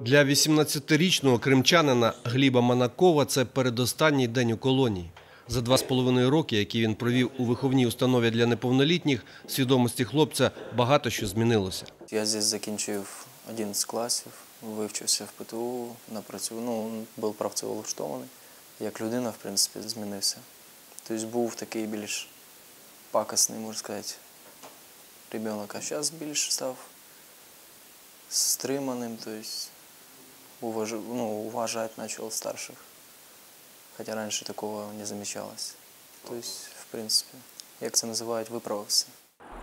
Для 18-річного кримчанина Гліба Манакова це передостанній день у колонії. За два з половиною роки, які він провів у виховній установі для неповнолітніх, в свідомості хлопця багато що змінилося. Я здесь закінчив 11 класів, вивчився в ПТУ, напрацював, ну, був працевлаштований. Як людина, в принципі, змінився. Тобто був такий більш пакосний, можна сказати, ребенок, а зараз більш став стриманим, тобто уваж... ну, уважать почав старших. Хоча раніше такого не замічалось. Тобто, в принципі, як це називають, виправився.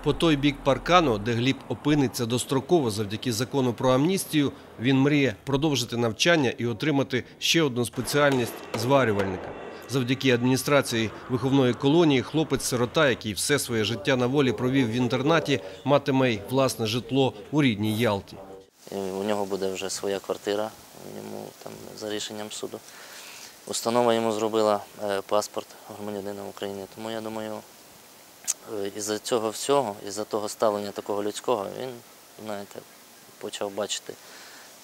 По той бік паркану, де Гліб опиниться достроково завдяки закону про амністію, він мріє продовжити навчання і отримати ще одну спеціальність зварювальника. Завдяки адміністрації виховної колонії хлопець-сирота, який все своє життя на волі провів в інтернаті, матиме й власне житло у рідній Ялті. У нього буде вже своя квартира, йому там за рішенням суду. Установа йому зробила е, паспорт громадянина України. Тому я думаю, е, із-за цього всього, із-за того ставлення такого людського, він, знаєте, почав бачити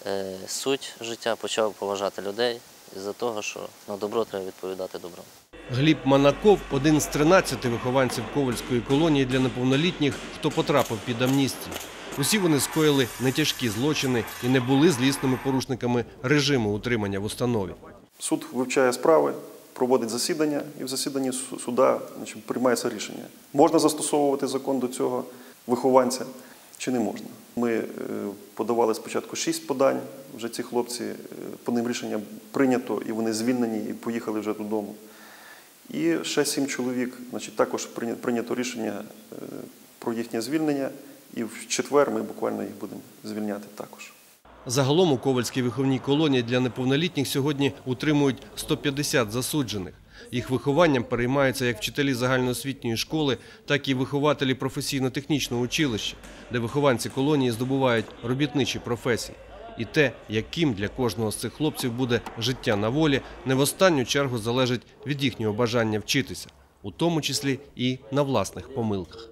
е, суть життя, почав поважати людей із-за того, що на добро треба відповідати добром. Гліб Манаков – один з 13 вихованців Ковальської колонії для неповнолітніх, хто потрапив під амністію. Усі вони скоїли нетяжкі злочини і не були злісними порушниками режиму утримання в установі. Суд вивчає справи, проводить засідання, і в засіданні суда значить, приймається рішення. Можна застосовувати закон до цього вихованця чи не можна. Ми е, подавали спочатку шість подань, вже ці хлопці, е, по ним рішення прийнято, і вони звільнені і поїхали вже додому. І ще сім чоловік, значить, також прийня- прийнято рішення е, про їхнє звільнення, і в четвер ми буквально їх будемо звільняти також. Загалом у Ковальській виховній колонії для неповнолітніх сьогодні утримують 150 засуджених. Їх вихованням переймаються як вчителі загальноосвітньої школи, так і вихователі професійно-технічного училища, де вихованці колонії здобувають робітничі професії. І те, яким для кожного з цих хлопців буде життя на волі, не в останню чергу залежить від їхнього бажання вчитися, у тому числі і на власних помилках.